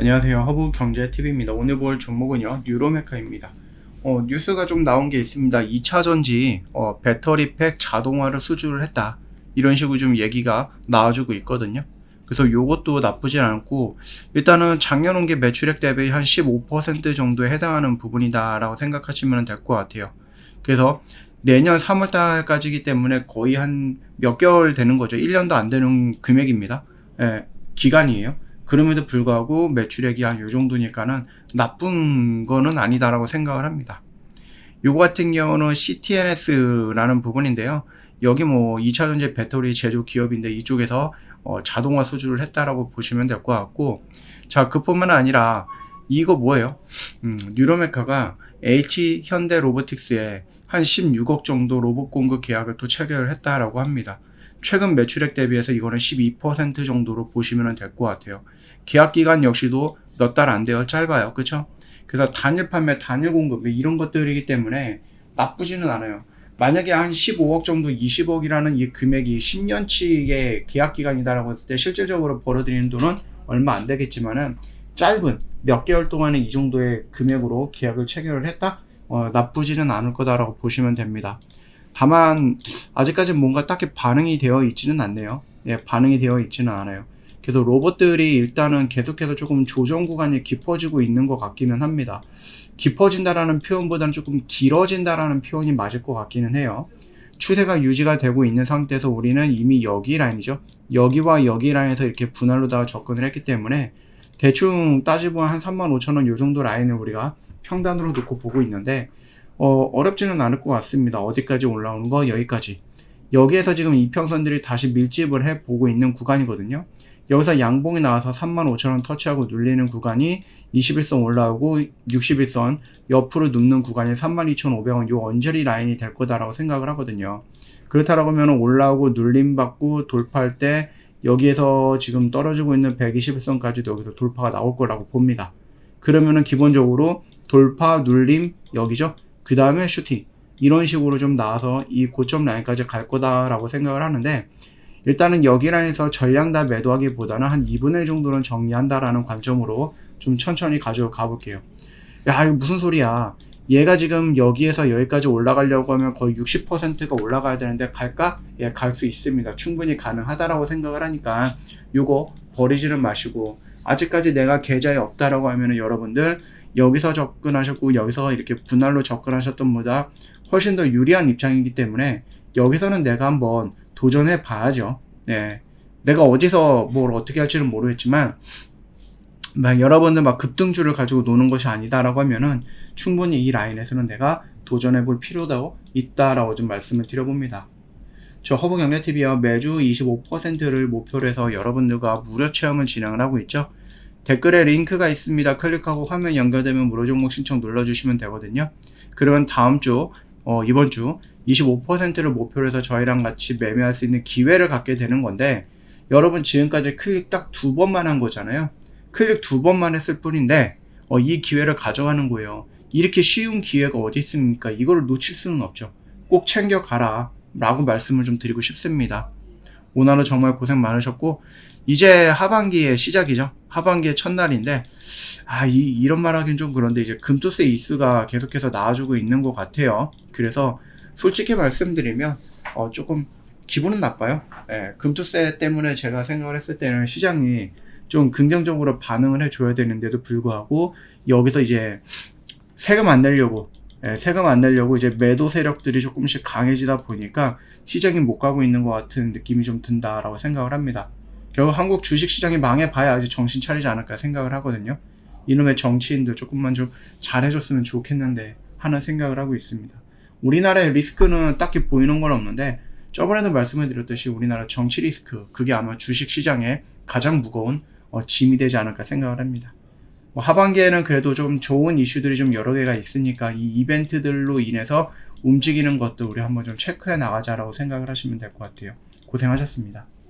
안녕하세요. 허브 경제TV입니다. 오늘 볼 종목은요, 유로메카입니다. 어, 뉴스가 좀 나온 게 있습니다. 2차 전지, 어, 배터리팩 자동화를 수주를 했다. 이런 식으로 좀 얘기가 나와주고 있거든요. 그래서 요것도 나쁘진 않고, 일단은 작년 온게 매출액 대비 한 15% 정도에 해당하는 부분이다라고 생각하시면 될 것 같아요. 그래서 내년 3월 달까지기 때문에 거의 한 몇 개월 되는 거죠. 1년도 안 되는 금액입니다. 예, 기간이에요. 그럼에도 불구하고 매출액이 한 요 정도니까는 나쁜 거는 아니다라고 생각을 합니다. 요거 같은 경우는 CTNS라는 부분인데요. 여기 뭐 2차 전지 배터리 제조 기업인데 이쪽에서 어, 자동화 수주를 했다라고 보시면 될 것 같고 자 그뿐만 아니라 이거 뭐예요? 음, 뉴로메카가 H 현대 로보틱스에 한 16억 정도 로봇 공급 계약을 또 체결을 했다라고 합니다. 최근 매출액 대비해서 이거는 12% 정도로 보시면 될 것 같아요. 계약 기간 역시도 몇 달 안 돼요. 짧아요. 그쵸? 그래서 단일 판매, 단일 공급 이런 것들이기 때문에 나쁘지는 않아요. 만약에 한 15억 정도, 20억이라는 이 금액이 10년치의 계약 기간이다라고 했을 때 실질적으로 벌어들이는 돈은 얼마 안 되겠지만은 짧은 몇 개월 동안에 이 정도의 금액으로 계약을 체결을 했다? 어, 나쁘지는 않을 거다라고 보시면 됩니다. 다만 아직까지 뭔가 딱히 반응이 되어 있지는 않네요. 예, 반응이 되어 있지는 않아요. 그래서 로봇들이 일단은 계속해서 조금 조정 구간이 깊어지고 있는 것 같기는 합니다. 깊어진다라는 표현보다는 조금 길어진다라는 표현이 맞을 것 같기는 해요. 추세가 유지가 되고 있는 상태에서 우리는 이미 여기 라인이죠. 여기와 여기 라인에서 이렇게 분할로다가 접근을 했기 때문에 대충 따지면 한 35,000원 요 정도 라인을 우리가 평단으로 놓고 보고 있는데 어, 어렵지는 않을 것 같습니다. 어디까지 올라오는 거 여기까지. 여기에서 지금 이평선들이 다시 밀집을 해 보고 있는 구간이거든요. 여기서 양봉이 나와서 35,000원 터치하고 눌리는 구간이 21선 올라오고 61선 옆으로 눕는 구간이 32,500원 요 언저리 라인이 될 거다라고 생각을 하거든요. 그렇다라고 하면 올라오고 눌림 받고 돌파할 때 여기에서 지금 떨어지고 있는 121선까지도 여기서 돌파가 나올 거라고 봅니다. 그러면은 기본적으로 돌파, 눌림, 여기죠? 그 다음에 슈팅. 이런 식으로 좀 나와서 이 고점 라인까지 갈 거다라고 생각을 하는데, 일단은 여기 라인에서 전량 다 매도하기보다는 한 2분의 1 정도는 정리한다라는 관점으로 좀 천천히 가져가 볼게요. 야, 이거 무슨 소리야. 얘가 지금 여기에서 여기까지 올라가려고 하면 거의 60%가 올라가야 되는데 갈까? 예, 갈 수 있습니다. 충분히 가능하다라고 생각을 하니까 요거 버리지는 마시고 아직까지 내가 계좌에 없다라고 하면은 여러분들 여기서 접근하셨고 여기서 이렇게 분할로 접근하셨던 보다 훨씬 더 유리한 입장이기 때문에 여기서는 내가 한번 도전해 봐야죠. 네. 내가 어디서 뭘 어떻게 할지는 모르겠지만 막 여러분들 막 급등주를 가지고 노는 것이 아니다라고 하면은 충분히 이 라인에서는 내가 도전해 볼 필요도 있다라고 좀 말씀을 드려봅니다. 저 허브경제TV와 매주 25%를 목표로 해서 여러분들과 무료 체험을 진행을 하고 있죠. 댓글에 링크가 있습니다. 클릭하고 화면 연결되면 무료 종목 신청 눌러주시면 되거든요. 그러면 다음 주, 어, 이번 주 25%를 목표로 해서 저희랑 같이 매매할 수 있는 기회를 갖게 되는 건데, 여러분 지금까지 클릭 딱 두 번만 한 거잖아요. 클릭 두 번만 했을 뿐인데, 어, 이 기회를 가져가는 거예요. 이렇게 쉬운 기회가 어디 있습니까? 이거를 놓칠 수는 없죠. 꼭 챙겨가라. 라고 말씀을 좀 드리고 싶습니다. 오늘은 정말 고생 많으셨고, 이제 하반기의 시작이죠. 하반기의 첫날인데, 아, 이, 이런 말 하긴 좀 그런데 이제 금토세 이수가 계속해서 나와주고 있는 것 같아요. 그래서 솔직히 말씀드리면, 어, 조금 기분은 나빠요. 예, 금토세 때문에 제가 생각을 했을 때는 시장이 좀 긍정적으로 반응을 해줘야 되는데도 불구하고, 여기서 이제 세금 안 내려고, 예, 세금 안 내려고 이제 매도 세력들이 조금씩 강해지다 보니까 시장이 못 가고 있는 것 같은 느낌이 좀 든다라고 생각을 합니다. 결국 한국 주식 시장이 망해봐야 아직 정신 차리지 않을까 생각을 하거든요. 이놈의 정치인들 조금만 좀 잘해줬으면 좋겠는데 하는 생각을 하고 있습니다. 우리나라의 리스크는 딱히 보이는 건 없는데 저번에도 말씀을 드렸듯이 우리나라 정치 리스크 그게 아마 주식 시장에 가장 무거운 어, 짐이 되지 않을까 생각을 합니다. 뭐 하반기에는 그래도 좀 좋은 이슈들이 좀 여러 개가 있으니까 이 이벤트들로 인해서 움직이는 것도 우리 한번 좀 체크해 나가자라고 생각을 하시면 될 것 같아요. 고생하셨습니다.